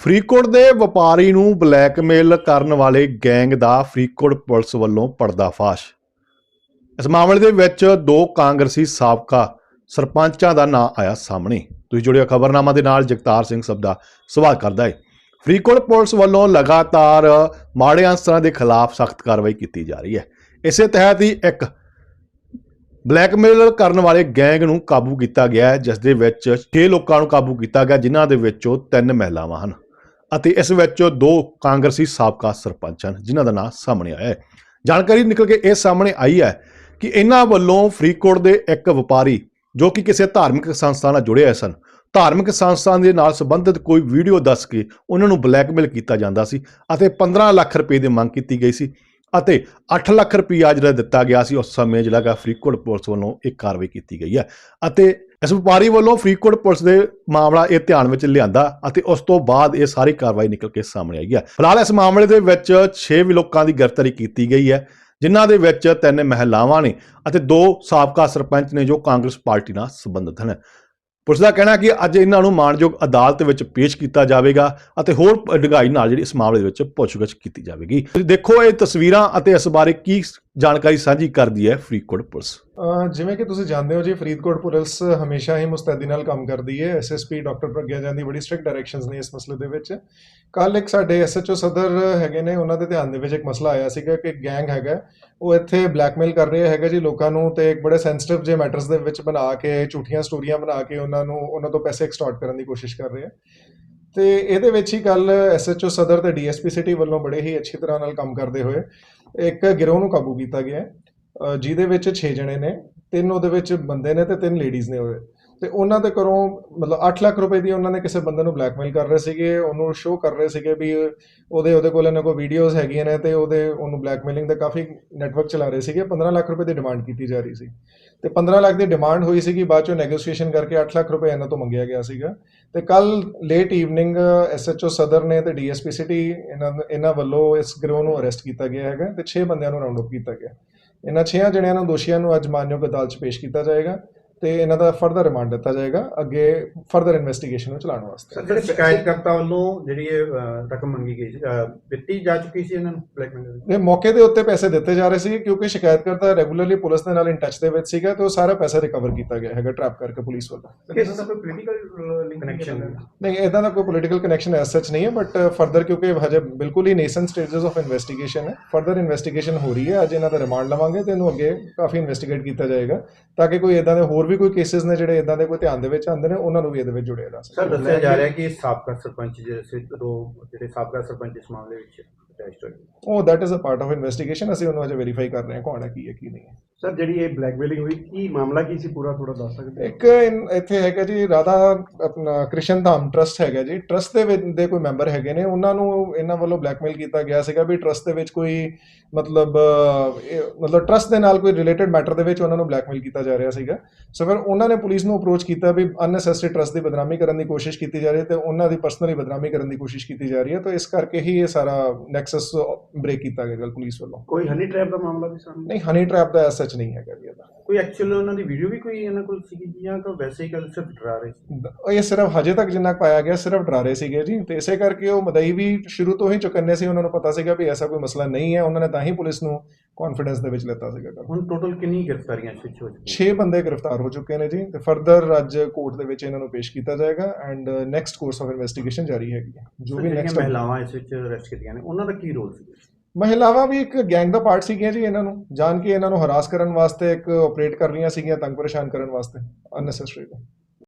ਫਰੀਦਕੋਟ ਦੇ ਵਪਾਰੀ ਨੂੰ ਬਲੈਕਮੇਲ ਕਰਨ ਵਾਲੇ ਗੈਂਗ ਦਾ ਫਰੀਦਕੋਟ ਪੁਲਿਸ ਵੱਲੋਂ ਪਰਦਾਫਾਸ਼। ਇਸ ਮਾਮਲੇ ਦੇ ਵਿੱਚ ਦੋ ਕਾਂਗਰਸੀ ਸਾਬਕਾ ਸਰਪੰਚਾਂ ਦਾ ਨਾਂ ਆਇਆ ਸਾਹਮਣੇ। ਤੁਸੀਂ ਜੁੜਿਓ ਖਬਰਨਾਮਾ ਦੇ ਨਾਲ ਜਗਤਾਰ ਸਿੰਘ ਸਭ ਦਾ ਸਵਾਲ ਕਰਦਾ ਹੈ ਫਰੀਦਕੋਟ ਪੁਲਿਸ ਵੱਲੋਂ ਲਗਾਤਾਰ ਮਾੜੇ ਅਨਸਰਾਂ ਦੇ ਖਿਲਾਫ ਸਖਤ ਕਾਰਵਾਈ ਕੀਤੀ ਜਾ ਰਹੀ ਹੈ। ਇਸੇ ਤਹਿਤ ਹੀ ਇੱਕ ਬਲੈਕਮੇਲ ਕਰਨ ਵਾਲੇ ਗੈਂਗ ਨੂੰ ਕਾਬੂ ਕੀਤਾ ਗਿਆ ਜਿਸ ਦੇ ਵਿੱਚ 6 ਲੋਕਾਂ ਨੂੰ ਕਾਬੂ ਕੀਤਾ ਗਿਆ, ਜਿਨ੍ਹਾਂ ਦੇ ਵਿੱਚੋਂ ਤਿੰਨ ਮਹਿਲਾਵਾਂ ਹਨ। ਅਤੇ ਇਸ ਵਿੱਚ ਦੋ ਕਾਂਗਰਸੀ ਸਾਬਕਾ ਸਰਪੰਚ ਹਨ, ਜਿਨ੍ਹਾਂ ਦਾ ਨਾਮ ਸਾਹਮਣੇ ਆਇਆ ਹੈ। ਜਾਣਕਾਰੀ ਨਿਕਲ ਕੇ ਇਹ ਸਾਹਮਣੇ ਆਈ ਹੈ ਕਿ ਇਹਨਾਂ ਵੱਲੋਂ ਫਰੀਦਕੋਟ ਦੇ ਇੱਕ ਵਪਾਰੀ, ਜੋ ਕਿ ਕਿਸੇ ਧਾਰਮਿਕ ਸੰਸਥਾ ਨਾਲ ਜੁੜੇ ਹੋਏ ਸਨ, ਧਾਰਮਿਕ ਸੰਸਥਾ ਦੇ ਨਾਲ ਸੰਬੰਧਿਤ ਕੋਈ ਵੀਡੀਓ ਦੱਸ ਕੇ ਉਹਨਾਂ ਨੂੰ ਬਲੈਕਮੇਲ ਕੀਤਾ ਜਾਂਦਾ ਸੀ ਅਤੇ 15 ਲੱਖ ਰੁਪਏ ਦੀ ਮੰਗ ਕੀਤੀ ਗਈ ਸੀ ਅਤੇ 8 ਲੱਖ ਰੁਪਈਆ ਜਿਹੜਾ ਦਿੱਤਾ ਗਿਆ ਸੀ, ਉਸ ਸਮੇਂ ਜਿਹੜਾ ਗਾ ਫਰੀਦਕੋਟ ਪੁਲਿਸ ਵੱਲੋਂ ਇਹ ਕਾਰਵਾਈ ਕੀਤੀ ਗਈ ਹੈ ਅਤੇ ਇਸ ਵਪਾਰੀ ਵੱਲੋਂ ਫਰੀਦਕੋਟ ਪੁਲਿਸ ਦੇ ਮਾਮਲਾ ਇਹ ਧਿਆਨ ਵਿੱਚ ਲਿਆਂਦਾ ਅਤੇ ਉਸ ਤੋਂ ਬਾਅਦ ਇਹ ਸਾਰੀ ਕਾਰਵਾਈ ਨਿਕਲ ਕੇ ਸਾਹਮਣੇ ਆਈ ਹੈ। ਫਿਲਹਾਲ ਇਸ ਮਾਮਲੇ ਦੇ ਵਿੱਚ 6 ਵੀ ਲੋਕਾਂ ਦੀ ਗ੍ਰਿਫਤਾਰੀ ਕੀਤੀ ਗਈ ਹੈ, ਜਿਨ੍ਹਾਂ ਦੇ ਵਿੱਚ ਤਿੰਨ ਮਹਿਲਾਵਾਂ ਨੇ ਅਤੇ ਦੋ ਸਾਬਕਾ ਸਰਪੰਚ ਨੇ ਜੋ ਕਾਂਗਰਸ ਪਾਰਟੀ ਨਾਲ ਸੰਬੰਧਿਤ ਹਨ। ਪੁਲਿਸ ਦਾ ਕਹਿਣਾ ਕਿ ਅੱਜ ਇਹਨਾਂ ਨੂੰ ਮਾਣਯੋਗ ਅਦਾਲਤ ਵਿੱਚ ਪੇਸ਼ ਕੀਤਾ ਜਾਵੇਗਾ ਅਤੇ ਹੋਰ ਡੂੰਘਾਈ ਨਾਲ ਜਿਹੜੀ ਇਸ ਮਾਮਲੇ ਦੇ ਵਿੱਚ ਪੁੱਛਗਿੱਛ ਕੀਤੀ ਜਾਵੇਗੀ। ਦੇਖੋ ਇਹ ਤਸਵੀਰਾਂ ਅਤੇ ਇਸ ਬਾਰੇ ਕੀ ਜਾਣਕਾਰੀ ਸਾਂਝੀ ਕਰਦੀ ਹੈ ਫਰੀਦਕੋਟ ਪੁਲਿਸ। ਜਿਵੇਂ ਕਿ ਤੁਸੀਂ ਜਾਣਦੇ ਹੋ ਜੀ, ਫਰੀਦਕੋਟ ਪੁਲਿਸ ਹਮੇਸ਼ਾ ਹੀ ਮੁਸਤੈਦੀ ਨਾਲ ਕੰਮ ਕਰਦੀ ਹੈ। ਐਸਐਸਪੀ ਡਾਕਟਰ ਪ੍ਰਗਿਆ ਜੈਨ ਦੀ ਬੜੀ ਸਟ੍ਰਿਕਟ ਡਾਇਰੈਕਸ਼ਨਸ ਨੇ ਇਸ ਮਸਲੇ ਦੇ ਵਿੱਚ। ਕੱਲ ਇੱਕ ਸਾਡੇ ਐਸਐਚਓ ਸਦਰ ਹੈਗੇ ਨੇ, ਉਹਨਾਂ ਦੇ ਧਿਆਨ ਦੇ ਵਿੱਚ ਇੱਕ ਮਸਲਾ ਆਇਆ ਸੀਗਾ ਕਿ ਗੈਂਗ ਹੈਗਾ। ਉਹ ਇੱਥੇ ਬਲੈਕਮੇਲ ਕਰ ਰਿਹਾ ਹੈਗਾ ਜੀ ਲੋਕਾਂ ਨੂੰ ਤੇ ਇੱਕ ਬੜੇ ਸੈਂਸਿਟਿਵ ਜੇ ਮੈਟਰਸ ਦੇ ਵਿੱਚ ਬਣਾ ਕੇ, ਝੂਠੀਆਂ ਸਟੋਰੀਆਂ ਬਣਾ ਕੇ ਉਹਨਾਂ ਨੂੰ, ਉਹਨਾਂ ਤੋਂ ਪੈਸੇ ਐਕਸਟੋਰਟ ਕਰਨ ਦੀ ਕੋਸ਼ਿਸ਼ ਕਰ ਰਹੇ। ਹੈ ਤੇ ਇਹਦੇ ਵਿੱਚ ਹੀ ਕੱਲ ਐਸਐਚਓ ਸਦਰ ਤੇ ਡੀਐਸਪੀ ਸਿਟੀ ਵੱਲੋਂ ਬੜੇ ਹੀ ਅੱਛੀ ਤਰ੍ਹਾਂ ਨਾਲ ਕੰਮ ਕਰਦੇ ਹੋਏ ਇੱਕ ਗਿਰੋਹ ਨੂੰ ਕਾਬੂ ਕੀਤਾ ਗਿਆ ਹੈ, ਅਹ ਜਿਹਦੇ ਵਿੱਚ 6 ਜਣੇ ਨੇ ਤਿੰਨ ਉਹਦੇ ਵਿੱਚ ਬੰਦੇ ਨੇ ਤੇ ਤਿੰਨ ਲੇਡੀਜ਼ ਨੇ ਉਹਦੇ ਤੇ ਉਹਨਾਂ ਦੇ ਘਰੋਂ ਮਤਲਬ 8 ਲੱਖ ਰੁਪਏ ਦੀ ਉਹਨਾਂ ਨੇ ਕਿਸੇ ਬੰਦੇ ਨੂੰ ਬਲੈਕਮੇਲ ਕਰ ਰਹੇ ਸੀਗੇ, ਉਹਨੂੰ ਸ਼ੋਅ ਕਰ ਰਹੇ ਸੀਗੇ ਵੀ ਉਹਦੇ ਉਹਦੇ ਕੋਲ ਇਹਨਾਂ ਕੋਲ ਵੀਡੀਓਜ਼ ਹੈਗੀਆਂ ਨੇ ਤੇ ਉਹਦੇ, ਉਹਨੂੰ ਬਲੈਕਮੇਲਿੰਗ ਦਾ ਕਾਫੀ ਨੈਟਵਰਕ ਚਲਾ ਰਹੇ ਸੀਗੇ। 15 ਲੱਖ ਰੁਪਏ ਦੀ ਡਿਮਾਂਡ ਕੀਤੀ ਜਾ ਰਹੀ ਸੀ। ਤੇ 15 ਲੱਖ ਦੀ ਡਿਮਾਂਡ ਹੋਈ ਸੀਗੀ, ਬਾਅਦ ਚੋਂ ਨੈਗੋਸ਼ੀਏਸ਼ਨ ਕਰਕੇ 8 ਲੱਖ ਰੁਪਏ ਇਹਨਾਂ ਤੋਂ ਮੰਗਿਆ ਗਿਆ ਸੀਗਾ। ਤੇ ਕੱਲ ਲੇਟ ਈਵਨਿੰਗ ਐਸਐਚਓ ਸਦਰ ਨੇ ਤੇ ਡੀਐਸਪੀ ਸਿਟੀ ਇਹਨਾਂ ਇਹਨਾਂ ਵੱਲੋਂ ਇਸ ਗਰੋਹ ਨੂੰ ਅਰੈਸਟ ਕੀਤਾ ਗਿਆ ਹੈਗਾ ਤੇ 6 ਬੰਦਿਆਂ ਨੂੰ ਰਾਉਂਡ ਅਪ ਕੀਤਾ ਗਿਆ। ਇਹਨਾਂ 6 ਜਣਿਆਂ ਨੂੰ ਦੋਸ਼ੀਆਂ ਨੂੰ ਅੱਜ ਮਾਨਯੋਗ ਅਦਾਲਤ 'ਚ ਪੇਸ਼ ਕੀਤਾ ਜਾਏਗਾ। ਤੇ ਇਹਨਾਂ ਦਾ ਫਰਦਰ ਰਿਮਾਂਡ ਦਿੱਤਾ ਜਾਏਗਾ ਅੱਗੇ ਫਰਦਰ ਇਨਵੈਸਟੀਗੇਸ਼ਨ ਨੂੰ ਚਲਾਉਣ ਵਾਸਤੇ। ਸਰ ਜਿਹੜੇ ਸ਼ਿਕਾਇਤਕਰਤਾ ਵੱਲੋਂ ਜਿਹੜੀ ਇਹ ਰਕਮ ਮੰਗੀ ਗਈ ਦਿੱਤੀ ਜਾ ਚੁੱਕੀ ਸੀ ਇਹਨਾਂ ਨੂੰ ਬਲੈਕਮੇਲ ਇਹ ਮੌਕੇ ਦੇ ਉੱਤੇ ਪੈਸੇ ਦਿੱਤੇ ਜਾ ਰਹੇ ਸੀ ਕਿਉਂਕਿ ਸ਼ਿਕਾਇਤਕਰਤਾ ਰੈਗੂਲਰਲੀ ਪੁਲਿਸ ਦੇ ਨਾਲ ਇਨ ਟੱਚ ਦੇ ਵਿੱਚ ਸੀਗਾ ਤੇ ਉਹ ਸਾਰਾ ਪੈਸਾ ਰਿਕਵਰ ਕੀਤਾ ਗਿਆ ਹੈਗਾ ਟ੍ਰੈਪ ਕਰਕੇ ਪੁਲਿਸ ਵੱਲੋਂ। ਕਿਸ ਦਾ ਕੋਈ ਪੋਲੀਟੀਕਲ ਲਿੰਕ ਕਨੈਕਸ਼ਨ ਨਹੀਂ ਇਦਾਂ ਦਾ ਕੋਈ ਪੋਲੀਟੀਕਲ ਕਨੈਕਸ਼ਨ ਐਸ ਸੱਚ ਨਹੀਂ ਹੈ ਬਟ ਫਰਦਰ ਕਿਉਂਕਿ ਹਜੇ ਬਿਲਕੁਲ ਹੀ ਨੇਸਨ ਸਟੇਜਸ ਆਫ ਇਨਵੈਸਟੀਗੇਸ਼ਨ ਹੈ। ਫਰਦਰ ਇਨਵੈਸਟੀਗੇਸ਼ਨ ਹੋ ਰਹੀ ਹੈ ਅੱਜ ਇਹਨਾਂ ਦਾ ਰਿਮਾਂਡ ਲਵਾਂਗੇ ਤੇ ਇਹਨੂੰ ਅੱਗੇ ਕਾਫੀ ਇਨਵੈਸਟੀਗੇਟ ਕੀਤਾ ਜਾਏਗਾ ਤਾਂ ਕਿ ਕੋਈ ਇਦਾਂ ਦੇ ਹੋਰ ਵੀ ਕੋਈ ਕੇਸਿਸ ਨੇ ਜਿਹੜੇ ਇਦਾਂ ਦੇ ਕੋਈ ਧਿਆਨ ਦੇ ਵਿੱਚ ਆਉਂਦੇ ਨੇ ਉਹਨਾਂ ਨੂੰ ਵੀ ਇਹਦੇ ਵਿੱਚ ਜੁੜਿਆ ਜਾ ਸਕੇ ਸਰ ਦੱਸਿਆ ਜਾ ਰਿਹਾ ਕਿ ਸਾਬਕਾ ਸਰਪੰਚ ਜਿਹੜੇ ਜਿਹੜੇ ਸਾਬਕਾ ਸਰਪੰਚ ਇਸ ਮਾਮਲੇ ਵਿੱਚ ਅਟੈਚਡ ਹੋਏ ਉਹ that is a part of investigation ਅਸੀਂ ਉਹਨੂੰ ਅਜੇ ਵੈਰੀਫਾਈ ਕਰ ਰਹੇ ਹਾਂ ਕੌਣ ਹੈ ਕੀ ਹੈ ਕੀ ਨਹੀਂ ਹੈ। ਸਰ ਜਿਹੜੀ ਇਹ ਬਲੈਕਮੇਲਿੰਗ ਹੋਈ ਕੀ ਮਾਮਲਾ ਕੀ ਸੀ ਪੂਰਾ? ਥੋੜਾ ਦੱਸ ਸਕਦੇ? ਇੱਕ ਇਨ- ਇੱਥੇ ਹੈਗਾ ਜੀ ਰਾਧਾ ਆਪਣਾ ਕ੍ਰਿਸ਼ਨ ਧਾਮ ਟਰਸਟ ਹੈਗਾ ਜੀ। ਟਰਸਟ ਦੇ ਵਿੱਚ ਦੇ ਕੋਈ ਮੈਂਬਰ ਹੈਗੇ ਨੇ। ਉਹਨਾਂ ਨੂੰ ਇਹਨਾਂ ਵੱਲੋਂ ਬਲੈਕਮੇਲ ਕੀਤਾ ਗਿਆ ਸੀਗਾ ਵੀ ਟਰਸਟ ਦੇ ਵਿੱਚ ਕੋਈ ਮਤਲਬ ਅਹ, ਇਹ- ਮਤਲਬ ਟਰਸਟ ਦੇ ਨਾਲ ਕੋਈ ਰਿਲੇਟਡ ਮੈਟਰ ਦੇ ਵਿੱਚ ਉਹਨਾਂ ਨੂੰ ਬਲੈਕਮੇਲ ਕੀਤਾ ਜਾ ਰਿਹਾ ਸੀਗਾ। ਸੋ ਫਿਰ ਉਹਨਾਂ ਨੇ ਪੁਲਿਸ ਨੂੰ ਅਪਰੋਚ ਕੀਤਾ ਵੀ ਅਨਨੈਸੈਸਰੀ ਟਰਸਟ ਦੀ ਬਦਨਾਮੀ ਕਰਨ ਦੀ ਕੋਸ਼ਿਸ਼ ਕੀਤੀ ਜਾ ਰਹੀ ਹੈ ਤੇ ਉਹਨਾਂ ਦੀ ਪਰਸਨਲੀ ਬਦਨਾਮੀ ਕਰਨ ਦੀ ਕੋਸ਼ਿਸ਼ ਕੀਤੀ ਜਾ ਰਹੀ ਹੈ। ਤਾਂ ਇਸ ਕਰਕੇ ਹੀ ਇਹ ਸਾਰਾ ਨੈਕਸਸ ਬ੍ਰੇਕ ਕੀਤਾ ਗਿਆ ਪੁਲਿਸ ਵੱਲੋਂ। ਕੋਈ ਹਨੀ ਟ੍ਰੈਪ ਦਾ ਮਾਮਲਾ ਵੀ ਸਾਹਮਣੇ? ਨਹੀਂ ਹਨੀ ਟ੍ਰੈਪ ਦਾ ਐਸ ਸੱਚ ਨਹੀਂ ਹੈਗਾ ਜੀ ਇਹਦਾ। ਕੋਈ ਐਕਚੁਅਲ ਉਹਨਾਂ ਦੀ ਵੀਡੀਓ ਵੀ ਕੋਈ ਇਹਨਾਂ ਕੋਲ ਸੀਗੀ ਜਾਂ ਤਾਂ ਵੈਸੇ ਹੀ ਗੱਲ ਸਿਰਫ ਡਰਾ ਰਹੇ ਸੀ? ਦ- ਇਹ ਸਿਰਫ ਹਜੇ ਤੱਕ ਜਿੰਨਾ ਪਾਇਆ ਗਿਆ ਸਿਰਫ ਡਰਾਰੇ ਸੀਗੇ ਜੀ। ਤੇ ਇਸੇ ਕਰਕੇ ਉਹ ਮਦਈ ਵੀ ਸ਼ੁਰੂ ਤੋਂ ਹੀ ਚੁਕੰਨੇ ਸੀ ਉਹਨਾਂ ਨੂੰ ਪਤਾ ਸੀਗਾ ਵੀ ਐਸਾ ਕੋਈ ਮਸਲਾ ਨਹੀਂ ਹੈ। ਉਹਨਾਂ ਨੇ ਤਾਂ ਹੀ ਪੁਲਿਸ ਨੂੰ ਕੌਨਫੀਡੈਂਸ ਦੇ ਵਿੱਚ ਲੈਤਾ ਸੀਗਾ ਗੱਲ ਹੁਣ ਟੋਟਲ ਕਿੰਨੀ ਗ੍ਰਿਫਤਾਰੀਆਂ ਇਸ ਵਿੱਚ ਹੋ ਚੁੱਕੀਆਂ? 6 ਬੰਦੇ ਗ੍ਰਿਫਤਾਰ ਹੋ ਚੁੱਕੇ ਨੇ ਜੀ। ਤੇ ਫਰਦਰ ਅੱਜ ਕੋਰਟ ਦੇ ਵਿੱਚ ਇਹਨਾਂ ਨੂੰ ਪੇਸ਼ ਕੀਤਾ ਜਾਏਗਾ and next course of investigation ਜਾਰੀ ਹੈਗੀ ਹੈ। ਜੋ ਵੀ ਨੈਕਸਟ ਮਹਿਲਾਵਾਂ ਇਸ ਵਿੱਚ ਅਰੈਸਟ ਕੀਤੀਆਂ ਨੇ ਉਹਨਾਂ ਦਾ ਕੀ ਰੋਲ ਸੀ? ਮਹਿਲਾਵਾਂ ਵੀ ਇੱਕ ਗੈਂਗ ਦਾ ਪਾਰਟ ਸੀਗੀਆਂ ਜੀ ਇਹਨਾਂ ਨੂੰ, ਜਾਣ ਕੇ ਇਹਨਾਂ ਨੂੰ ਹਰਾਸ ਕਰਨ ਵਾਸਤੇ ਇੱਕ ਆਪਰੇਟ ਕਰ ਰਹੀਆਂ ਸੀਗੀਆਂ ਤੰਗ ਪਰੇਸ਼ਾਨ ਕਰਨ ਵਾਸਤੇ ਅਨਨੈਸੈਸਰੀ